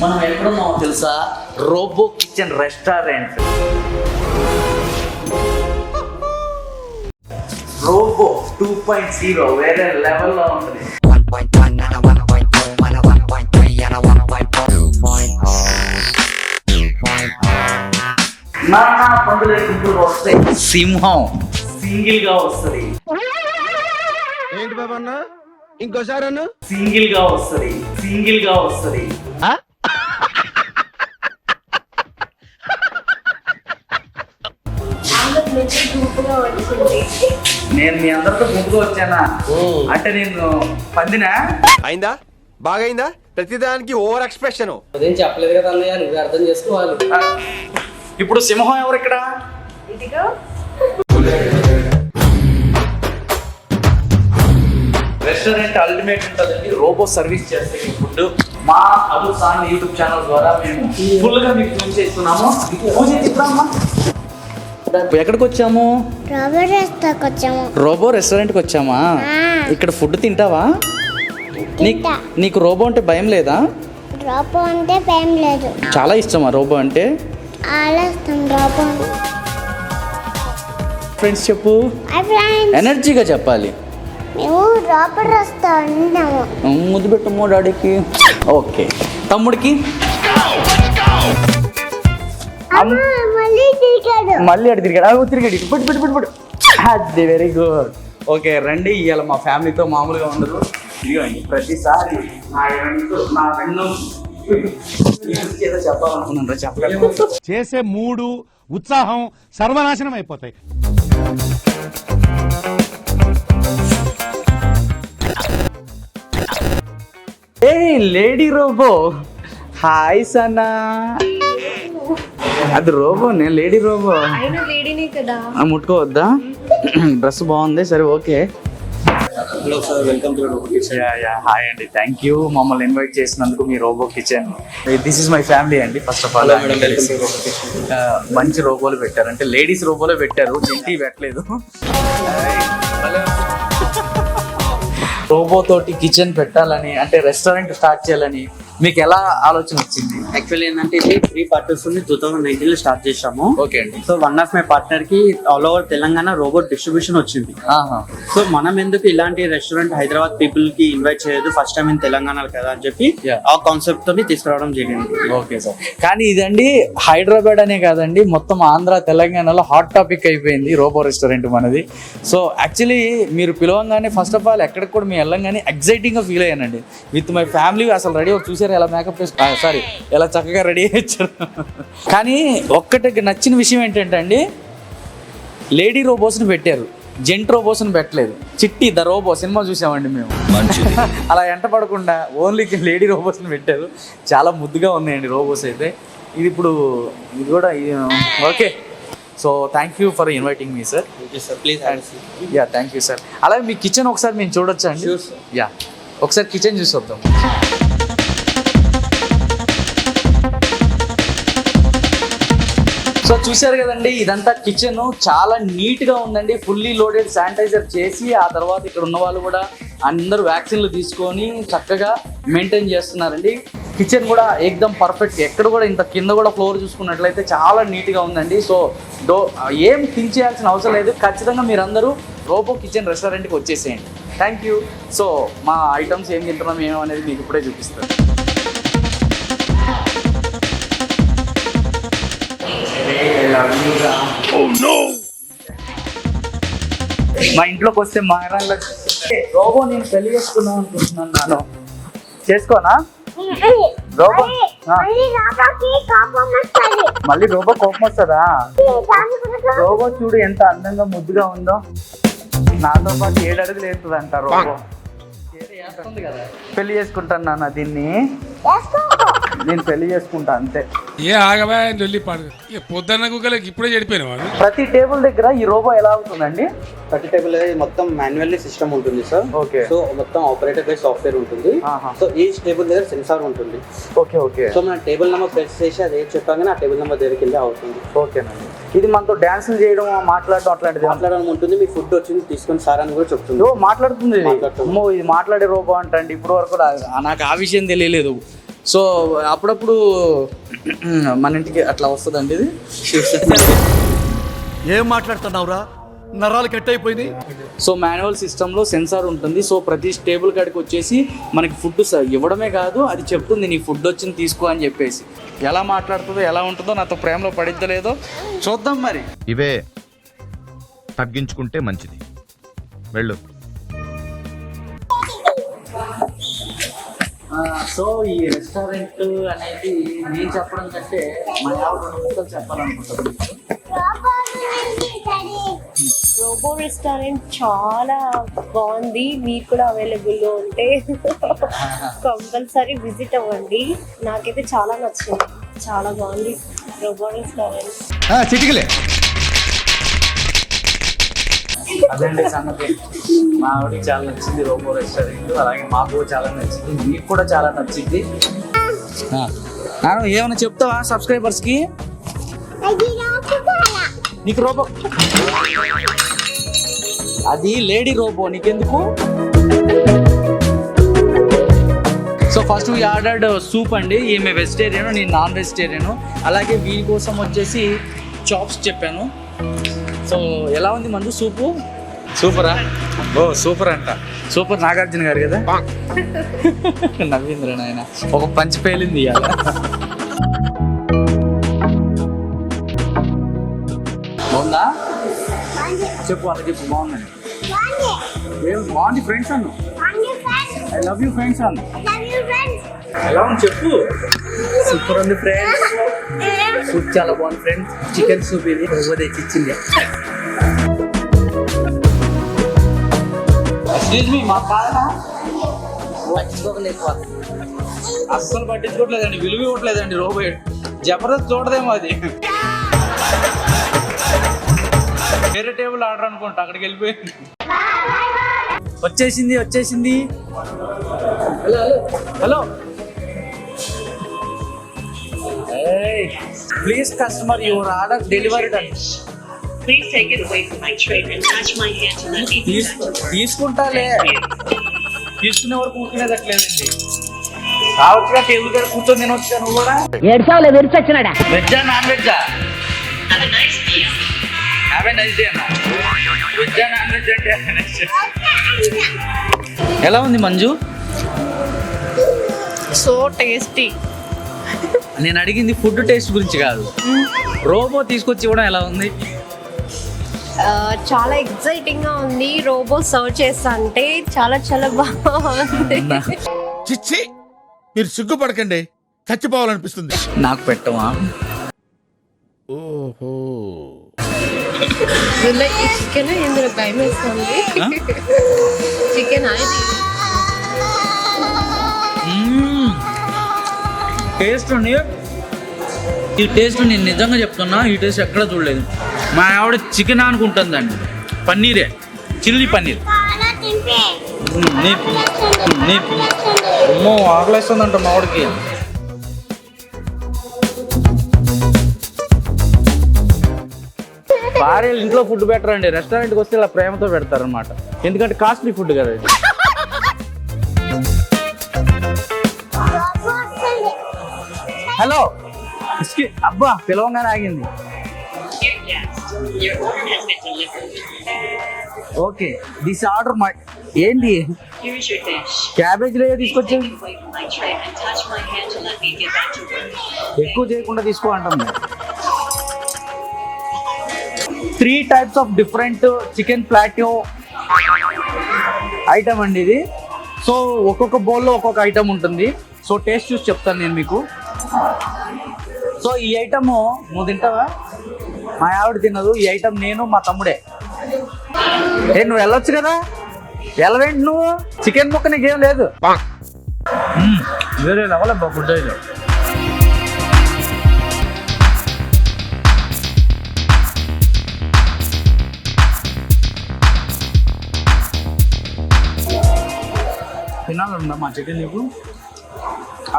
మనం ఎక్కడున్నామో తెలుసా? Robo kitchen restaurant. Robo two point zero వేరే లెవెల్లో ఉంటుంది. 1.1 and a 1.2 and a 1.3 and a 1.4 2.0 నానా పందుల గుంపులు వస్తాయి సింహం. సింగిల్గా వస్తుంది. ఏంటి బాబా అన్న? ఇంకోసారి అన్న? సింగిల్గా వస్తుంది. సింగిల్గా వస్తుంది. నుంచి గ్రూప్గా వచ్చింది. నేను మీ అందరితో గుంపుగా వచ్చానా? అంటే నేను పందినా? అయిందా? బాగైందా? ప్రతిదానికి ఓవర్ ఎక్స్ప్రెషన్. అదేం చెప్పలేదు కదా అన్నయ్య నువ్వు అర్థం చేసుకోవాలి. ఇప్పుడు సింహం ఎవరు ఇక్కడ ఇదిగో. రెస్టారెంట్ అల్టిమేట్ ఉంటుందండి రోబో సర్వీస్ చేస్తే ఈ ఫుడ్ మా అదు సాంగ్ యూట్యూబ్ ఛానల్ ద్వారా మేము ఫుల్గా మీకు చూసేస్తున్నాము పూజ చిత్రమ్మా ఎక్కడికి వచ్చాము? రబ్బర్ వేస్తాకు వచ్చాము. రోబో రెస్టారెంట్కి వచ్చామా. ఇక్కడ ఫుడ్ తింటావా? నీకు రోబో అంటే భయం లేదా? డ్రాప్ అంటే భయం లేదు. చాలా ఇష్టమా రోబో అంటే? ఫ్రెండ్స్ చెప్పు. ఎనర్జీగా చెప్పాలి. మేము ముద్దు పెట్టమ్మో డాడీకి. ఓకే. తమ్ముడికి? మళ్ళీ అడి తిరిగాడు. తిరిగాడు పట్టు పట్టు పట్టు పట్టు. అది వెరీ గుడ్ ఓకే రండి. ఇవాళ మా ఫ్యామిలీతో మామూలుగా ఉండదు. ఇదిగోండి ప్రతిసారి నా రెండు చెప్పాలనుకున్నాను చేసే మూడు ఉత్సాహం సర్వనాశనం అయిపోతాయి. ఏ లేడీ రోబో. హాయ్ సనా. అది రోబో నేను లేడీ రోబో. లేడీనే కదా. ఆ, ముట్టుకోవద్దా? డ్రెస్ బాగుంది సరే okay. Hello sir welcome to hi అండి. థ్యాంక్ యూ మమ్మల్ని ఇన్వైట్ చేసినందుకు మీ robo kitchen this is my family అండి ఫస్ట్ ఆఫ్ ఆల్ మంచి రోబోలు పెట్టారు. అంటే లేడీస్ రోబోలే పెట్టారు. జెంటీ పెట్టలేదు. రోబో తోటి కిచెన్ పెట్టాలని అంటే రెస్టారెంట్ స్టార్ట్ చేయాలని మీకు ఎలా ఆలోచన వచ్చింది? యాక్చువల్లీ ఏంటంటే ఇది త్రీ పార్టర్స్ ఉంది టూ థౌసండ్ నైన్టీన్లో స్టార్ట్ చేసాము ఓకే అండి. So one of my పార్ట్నర్కి all over Telangana robot distribution వచ్చింది. సో మనం ఎందుకు ఇలాంటి రెస్టారెంట్ హైదరాబాద్ పీపుల్కి ఇన్వైట్ చేయదు ఫస్ట్ టైం ఇన్ తెలంగాణలో కదా అని చెప్పి. ఆ కాన్సెప్ట్ తోని తీసుకురావడం జరిగింది. ఓకే సార్ కానీ ఇదండి హైదరాబాద్ అనే కాదండి మొత్తం ఆంధ్ర తెలంగాణలో హాట్ టాపిక్ అయిపోయింది రోబో రెస్టారెంట్ మనది. సో యాక్చువల్లీ మీరు పిలవంగానే ఫస్ట్ ఆఫ్ ఆల్ ఎక్కడికి కూడా మేము వెళ్ళంగానే ఎగ్జైటింగ్గా ఫీల్ అయ్యానండి. విత్ మై ఫ్యామిలీ అసలు రెడీ చూసారు ఎలా మేకప్ వేసు సారీ ఎలా చక్కగా రెడీ అయ్యారు కానీ ఒక్కటి నచ్చిన విషయం ఏంటంటే అండి లేడీ రోబోస్ని పెట్టారు. జెంట్ రోబోస్ని పెట్టలేదు. చిట్టి ద రోబో సినిమా చూసామండి మేము. అలా ఎంట పడకుండా ఓన్లీ లేడీ రోబోస్ని పెట్టారు. చాలా ముద్దుగా ఉన్నాయండి రోబోస్ అయితే. ఇది ఇప్పుడు ఇది కూడా okay. So thank you for inviting me sir please yeah thank you sir అలాగే మీ కిచెన్ ఒకసారి మేము చూడొచ్చా అండి. యా ఒకసారి కిచెన్ చూసి వద్దాం. సో చూశారు కదండి ఇదంతా కిచెన్ చాలా నీట్గా ఉందండి. ఫుల్లీ లోడెడ్ శానిటైజర్ చేసి ఆ తర్వాత ఇక్కడ ఉన్న వాళ్ళు కూడా అందరూ వ్యాక్సిన్లు తీసుకొని చక్కగా మెయింటైన్ చేస్తున్నారండి. కిచెన్ కూడా ఏకదం పర్ఫెక్ట్ ఎక్కడ కూడా ఇంత కింద కూడా ఫ్లోర్ చూసుకున్నట్లయితే చాలా నీట్గా ఉందండి. సో డో ఏం థింక్ చేయాల్సిన అవసరం లేదు. ఖచ్చితంగా మీరందరూ రోబో కిచెన్ రెస్టారెంట్కి వచ్చేసేయండి. థ్యాంక్ యూ సో మా ఐటమ్స్ ఏం తింటున్నాం ఏమో అనేది మీకు ఇప్పుడే చూపిస్తాను. మా ఇంట్లోకి వస్తే మా ఇరాన్లో రోబో నేను పెళ్ళి చేసుకుందాం అనుకుంటున్నాను నాను చేసుకోనా? రోబో మళ్ళీ రోబో కోపం వస్తుందా? రోబో చూడు ఎంత అందంగా ముద్దుగా ఉందో. నాతో పాటు ఏడు అడుగులు వేస్తుంది అంట రోబో పెళ్ళి చేసుకుంటాను నాన్న దీన్ని. నేను పెళ్ళి చేసుకుంటా అంతే. ఏ ఆగవా పాడు. పొద్దున్న కుక్కలకి ఇప్పుడే చెడిపోయిన వాడు? ప్రతి టేబుల్ దగ్గర ఈ రోబో ఎలా అవుతుందండి ప్రతి టేబుల్ అనేది మొత్తం మాన్యువల్లీ సిస్టమ్ ఉంటుంది సార్. ఓకే. సో మొత్తం ఆపరేటర్ బై సాఫ్ట్వేర్ ఉంటుంది. ఆహా. సో ఈ టేబుల్ దగ్గర సెన్సార్ ఉంటుంది. Okay okay. సో మన టేబుల్ నెంబర్ ప్రెస్ చేసి అది ఏది చెప్పగానే ఆ టేబుల్ నెంబర్ దగ్గరికి వెళ్ళి అవుతుంది. ఓకేనండి. ఇది మనతో డ్యాన్సులు చేయడం మాట్లాడడం అట్లాంటిది ఏమన్నా- మాట్లాడడం ఉంటుంది మీ ఫుడ్ వచ్చింది తీసుకొని సార్ అని కూడా చెప్తుంది. ఓ మాట్లాడుతుంది. ఇది. మాట్లాడుతుంది. అమ్మో ఇది మాట్లాడే రోబో అంటండి ఇప్పుడు వరకు నాకు ఆ విషయం తెలియలేదు. సో అప్పుడప్పుడు మన ఇంటికి అట్లా వస్తుందండి ఇది. ఏం మాట్లాడుతున్నావురా? నరాలు కట్ అయిపోయినాయి సో మాన్యువల్ సిస్టంలో సెన్సార్ ఉంటుంది. సో ప్రతి టేబుల్ కాడికి వచ్చేసి మనకి ఫుడ్ ఇవ్వడమే కాదు అది చెప్తుంది నీ ఫుడ్ వచ్చింది తీసుకో అని చెప్పేసి. ఎలా మాట్లాడుతుందో ఎలా ఉంటుందో నాతో ప్రేమలో పడిద్దలేదో చూద్దాం మరి. ఇవే తగ్గించుకుంటే మంచిది. వెళ్ళు. సో ఈ రెస్టారెంట్ అనేది నేను చెప్పడం కంటే మా ఆవిడ రెండు ముక్కలు చెప్పాలనుకుంటున్నాను. రోబో రెస్టారెంట్ చాలా బాగుంది. మీకు కూడా అవైలబుల్లో ఉంటే కంపల్సరీ విజిట్ అవ్వండి. నాకైతే చాలా నచ్చింది. చాలా బాగుంది రోబో రెస్టారెంట్. చిటికలే. అదండి సంగతి. మా ఆవిడకి చాలా నచ్చింది రోబో రెస్టారెంట్ అలాగే మాకు చాలా నచ్చింది మీకు కూడా చాలా నచ్చింది. ఏమైనా చెప్తావా సబ్స్క్రైబర్స్కి? నీకు రోబో. అది లేడీ రోబో నీకెందుకు? సో ఫస్ట్ ఈ ఆర్డర్డ్ సూప్ అండి. ఈమె వెజిటేరియన్ నేను నాన్ వెజిటేరియన్ అలాగే వీరి కోసం వచ్చేసి చాప్స్ చెప్పాను. సో ఎలా ఉంది మందు? సూపు? సూపరా? ఓ సూపర్ అంట. సూపర్ నాగార్జున గారు కదా? నవీంద్ర నాయన. ఒక పంచి పేలింది ఇవాళ. బాగుందా? చెప్పు అలా చెప్పు బాగుందండి. ఏం బాగుంది friends Annu? I love you friends Annu. ఎలా ఉంది చెప్పు? సూపర్ ఉంది ఫ్రెండ్స్. సూప్ చాలా బాగుంది ఫ్రెండ్స్ చికెన్ సూప్ ఇది. ఇచ్చింది. అస్సలు పట్టించుకోవట్లేదండి విలువ ఇవ్వట్లేదండి రోబో జబర్దస్త్ చూడదేమో అది. వేరే టేబుల్ ఆర్డర్ అనుకుంటా అక్కడికి వెళ్ళిపోయింది. వచ్చేసింది వచ్చేసింది. Hello. Hello. Please customer your order delivery అండి Please take it away from my tray and touch my hand to let me to work. తీసుకుంటాలే. తీసుకునే వరకు కూర్చునేదట్లేదండి రావచ్చుగా టేబుల్ దగ్గర కూర్చొని తినొచ్చు నువ్వు కూడా? ఏడ్చావులే విరిచొచ్చినాడా? వెజ్జా నాన్ వెజ్జా? Have a nice meal. Have nice day అన్న వెజ్జా నాన్ వెజ్ అంటే ఎలా ఉంది మంజు? సో టేస్టీ నేను అడిగింది ఫుడ్ టేస్ట్ గురించి కాదు. రోబో తీసుకొచ్చి ఇవ్వడం ఎలా ఉంది? చాలా ఎక్సైటింగ్గా ఉంది. రోబో సర్వ్ చేస్తా అంటే చాలా చాలా బాగుంది. చిచ్చి మీరు సిగ్గుపడకండి. చచ్చిపోవాలనిపిస్తుంది. నాకు పెట్టవా? ఓహో. చికెన్ ఇందులో భయం వేస్తుంది చికెన్ ఇది టేస్ట్ ఉంది. ఈ టేస్ట్ నేను నిజంగా చెప్తున్నా ఈ టేస్ట్ ఎక్కడ చూడలేదు. మా ఆవిడ చికెన్ అనుకుంటుందండి. పన్నీరే. చిల్లీ పన్నీర్. అమ్మో ఆకలేస్తుందంట మా ఆవిడకి. భార్యలు ఇంట్లో ఫుడ్ బెటర్ అండి రెస్టారెంట్కి వస్తే ఇలా ప్రేమతో పెడతారు అనమాట ఎందుకంటే కాస్ట్లీ ఫుడ్ కదా హలో. అబ్బా పిలవంగానే ఆగింది. ఓకే దిస్ ఆర్డర్ మై ఏంటి? Here is క్యాబేజ్ ఎక్కువ చేయకుండా తీసుకో అంటాం three types of different chicken platter item అండి ఇది. సో ఒక్కొక్క బౌల్లో ఒక్కొక్క ఐటమ్ ఉంటుంది. సో టేస్ట్ చూసి చెప్తాను నేను మీకు. సో ఈ ఐటమ్ నువ్వు తింటావా? మా ఆవిడ తినదు ఈ ఐటమ్ నేను మా తమ్ముడే. ఏ నువ్వు వెళ్ళొచ్చు కదా? వెళ్ళవేంటి నువ్వు? చికెన్ ముక్క నీకేం లేదు. వేరే లెవెల్ అబ్బా ఫుడ్ అయితే. తినాలన్నా మా చికెన్ నీకు?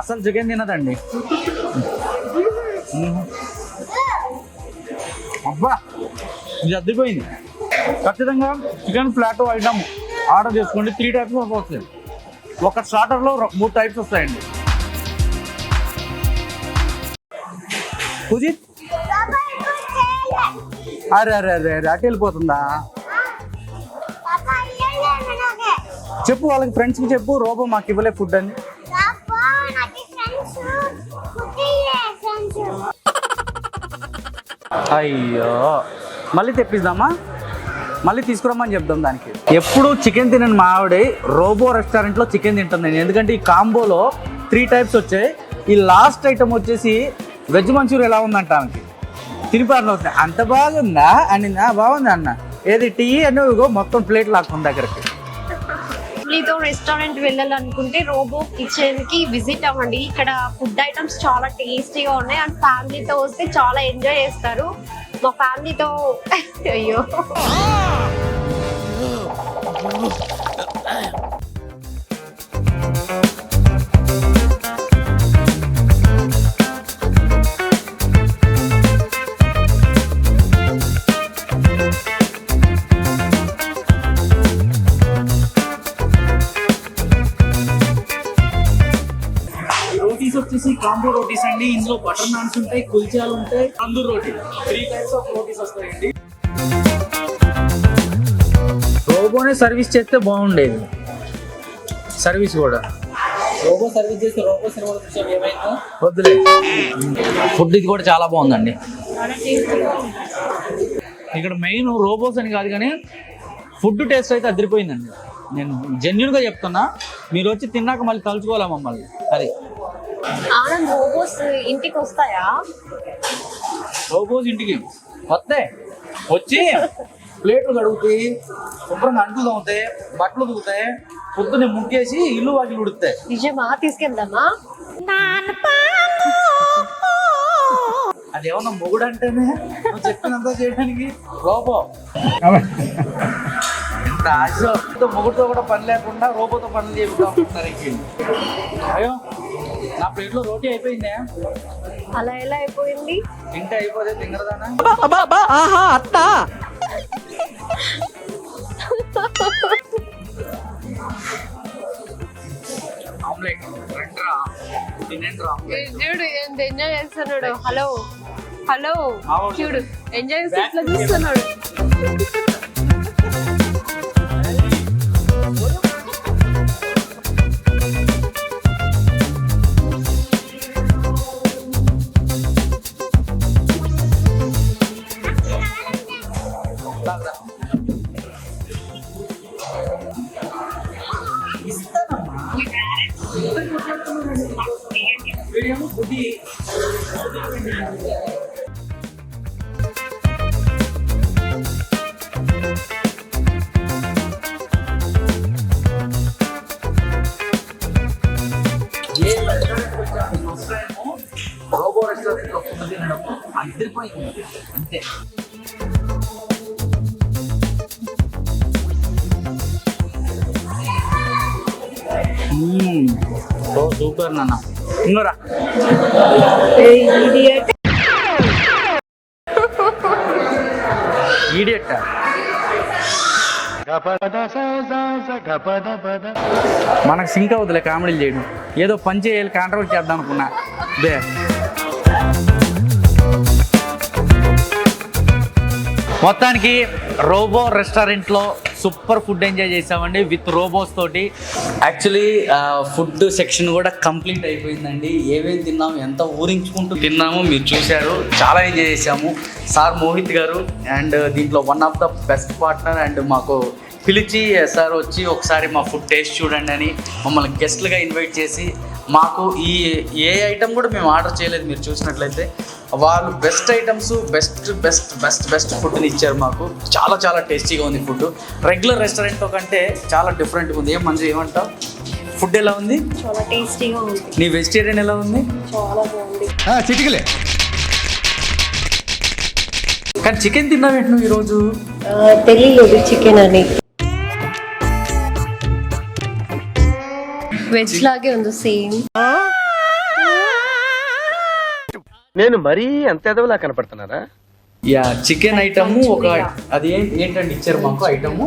అసలు చికెన్ తినదండి. అబ్బా ఇది అద్దెపోయింది ఖచ్చితంగా చికెన్ ఫ్లాటో ఐటమ్ ఆర్డర్ చేసుకోండి. త్రీ టైప్స్ వస్తాయి ఒక స్టార్టర్లో మూడు టైప్స్ వస్తాయండి. కుజిత్? అరే అరే అరే అరే అటు వెళ్ళిపోతుందా? చెప్పు వాళ్ళకి ఫ్రెండ్స్కి చెప్పు రోబో మాకు ఇవ్వలే ఫుడ్ అని. అయ్యో. మళ్ళీ తెప్పిద్దామా? మళ్ళీ తీసుకురమ్మని చెప్దాం దానికి. ఎప్పుడు చికెన్ తినని మా ఆవిడ రోబో రెస్టారెంట్లో చికెన్ తింటుంది. నేను ఎందుకంటే ఈ కాంబోలో త్రీ టైప్స్ వచ్చాయి. ఈ లాస్ట్ ఐటమ్ వచ్చేసి వెజ్ మంచూరియా ఎలా ఉందంట ఆమెకి? తినిపారులో అంత బాగుందా? అని బాగుంది అన్న? ఏది టీ? అని మొత్తం ప్లేట్ లాక్కుంది దగ్గరికి. ఫ్యామిలీతో రెస్టారెంట్ వెళ్ళాలనుకుంటే రోబో కిచెన్కి విజిట్ అవ్వండి. ఇక్కడ ఫుడ్ ఐటమ్స్ చాలా టేస్టీగా ఉన్నాయి. అండ్ ఫ్యామిలీతో వస్తే చాలా ఎంజాయ్ చేస్తారు. మా ఫ్యామిలీతో అయ్యో. కాంబో రోటీస్ అండి. ఇందులో బటర్ నాన్స్ ఉంటాయి కుల్చాలు ఉంటాయి. Tandoor roti. Three types of rotis వస్తాయండి. రోబోనే సర్వీస్ చేస్తే బాగుండేది. సర్వీస్ కూడా. రోబో సర్వీస్ చేస్తే రోబో సర్వీస్ ఏమైందో? వద్దులే. ఫుడ్ ఇది కూడా చాలా బాగుందండి. ఇక్కడ మెయిన్ రోబోస్ అని కాదు కానీ ఫుడ్ టేస్ట్ అయితే అదిరిపోయిందండి. నేను జెన్యున్గా చెప్తున్నా మీరు వచ్చి తిన్నాక మళ్ళీ తలుచుకోవాలా మమ్మల్ని? అది. ఆనంద్ రోబోస్ ఇంటికి వస్తాయా? రోబోస్ ఇంటికి? వస్తే వచ్చి ప్లేట్లు కడుగుతాయి శుభ్రంగా అంట్లు తోముతాయి బట్టలు దుకుతాయి పొద్దున్నే ముగ్గేసి ఇల్లు వాకిలు ఉడుతాయి నిజమా? తీసుకెళ్దామా? అది ఏమన్నా మొగుడు అంటేనే నువ్వు చెప్పినంత చేయడానికి? రోబో. ఎంత ఆశ. మొగుడుతో కూడా పని లేకుండా రోబోతో పనులు చేపిస్తామంటున్నారు అయ్యో. నా ప్లేట్లో రోటీ అయిపోయిందే? అలా ఎలా అయిపోయింది? తింటే అయిపోతే తింగరదానా? ఆమ్లెట్ రెండ్రా? తినేంట్రా ఆమ్లెట్. చూడు ఎంత ఎంజాయ్ చేస్తున్నాడు? హలో. హలో. చూడు ఎంజాయ్ చేసి ఇట్లా చూస్తున్నాడు. ఏ కొద్ది రోబో రెస్టారెంట్లో ఫుడ్ తినడం అంతే సో సూపర్ నాన్న ఇంకోరా ఈడియట్ మనకు సింక్ అవుతులే కామెడీలు చేయడం. ఏదో పని చేయాలి కాంట్రాక్ట్ చేద్దాం అనుకున్నా. దే మొత్తానికి రోబో రెస్టారెంట్లో సూపర్ ఫుడ్ ఎంజాయ్ చేసామండి విత్ రోబోస్ తోటి. యాక్చువల్లీ ఫుడ్ సెక్షన్ కూడా కంప్లీట్ అయిపోయిందండి. ఏమేమి తిన్నాము ఎంత ఊరించుకుంటూ తిన్నాము మీరు చూశారు. చాలా ఎంజాయ్ చేసాము సార్ మోహిత్ గారు అండ్ దీంట్లో one of the best partner and మాకు పిలిచి సార్ వచ్చి ఒకసారి మా ఫుడ్ టేస్ట్ చూడండి అని మమ్మల్ని గెస్ట్లుగా ఇన్వైట్ చేసి మాకు ఈ ఏ ఐటమ్ కూడా మేము ఆర్డర్ చేయలేదు మీరు చూసినట్లయితే. వాళ్ళు best items best best best best ఫుడ్ని ఇచ్చారు మాకు. చాలా చాలా టేస్టీగా ఉంది ఫుడ్ రెగ్యులర్ రెస్టారెంట్ కంటే చాలా డిఫరెంట్గా ఉంది. ఏం మంచి ఏమంటావు? ఫుడ్ ఎలా ఉంది? చాలా టేస్టీగా ఉంది. నీ వెజిటేరియన్ ఎలా ఉంది? చాలా బాగుంది. చిటికలే. కానీ చికెన్ తిన్నావేంటి నువ్వు ఈరోజు? తెలియలేదు చికెన్ అని. వెజ్ లాగే ఉంది సేమ్ నేను మరీ అంత ఎదవలా కనపడుతున్నారా యా చికెన్ ఐటమ్ ఒక అది ఏం- ఏంటండి ఇచ్చారు మాకు item?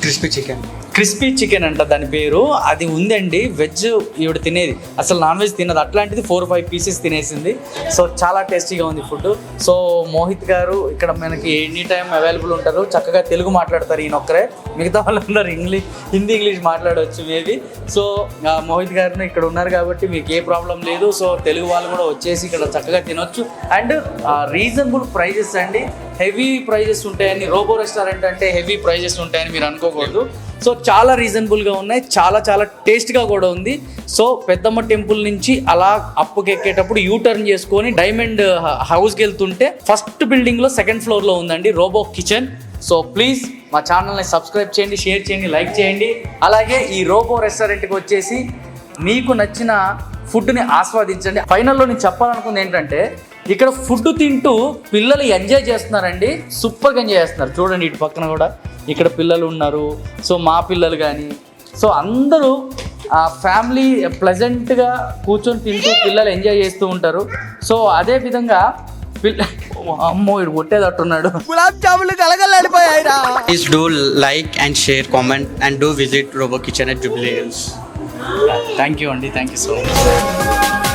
Crispy chicken. Crispy chicken అంట దాని పేరు. అది ఉందండి. వెజ్ ఈవిడ తినేది. అసలు నాన్ వెజ్ తినదు. అట్లాంటిది ఫోర్ ఫైవ్ పీసెస్ తినేసింది. సో చాలా టేస్టీగా ఉంది ఫుడ్. సో మోహిత్ గారు ఇక్కడ మనకి ఎనీ టైం అవైలబుల్ ఉంటారు. చక్కగా తెలుగు మాట్లాడతారు ఈయన ఒక్కరే. మిగతా వాళ్ళందరూ ఇంగ్లీష్ హిందీ ఇంగ్లీష్ మాట్లాడవచ్చు మేబీ. సో మోహిత్ గారిని ఇక్కడ ఉన్నారు కాబట్టి మీకు ఏ ప్రాబ్లం లేదు. సో తెలుగు వాళ్ళు కూడా వచ్చేసి ఇక్కడ చక్కగా తినొచ్చు. అండ్ రీజనబుల్ ప్రైజెస్ అండి. హెవీ ప్రైజెస్ ఉంటాయని రోబో రెస్టారెంట్ అంటే హెవీ ప్రైజెస్ ఉంటాయని మీరు అనుకోకూడదు. సో చాలా రీజనబుల్గా ఉన్నాయి. చాలా చాలా టేస్ట్గా కూడా ఉంది. సో పెద్దమ్మ టెంపుల్ నుంచి అలా అప్పుకెక్కేటప్పుడు యూ టర్న్ చేసుకొని డైమండ్ హౌస్కి వెళ్తుంటే ఫస్ట్ బిల్డింగ్లో సెకండ్ ఫ్లోర్లో ఉందండి రోబో కిచెన్. సో ప్లీజ్ మా ఛానల్ని సబ్స్క్రైబ్ చేయండి షేర్ చేయండి లైక్ చేయండి. అలాగే ఈ రోబో రెస్టారెంట్కి వచ్చేసి మీకు నచ్చిన ఫుడ్ని ఆస్వాదించండి. ఫైనల్లో నేను చెప్పాలనుకుంది ఏంటంటే ఇక్కడ ఫుడ్ తింటూ పిల్లలు ఎంజాయ్ చేస్తున్నారండి. సూపర్గా ఎంజాయ్ చేస్తున్నారు. చూడండి ఇటు పక్కన కూడా ఇక్కడ పిల్లలు ఉన్నారు. సో మా పిల్లలు కానీ సో అందరూ ఆ ఫ్యామిలీ ప్లెజెంట్గా కూర్చొని తింటూ పిల్లలు ఎంజాయ్ చేస్తూ ఉంటారు. సో అదే విధంగా పిల్ల అమ్మో ఇటు కొట్టేటట్టున్నాడు. Please do like and share comment and do visit robo kitchen at Jubilee thank you అండి థ్యాంక్ యూ సో మచ్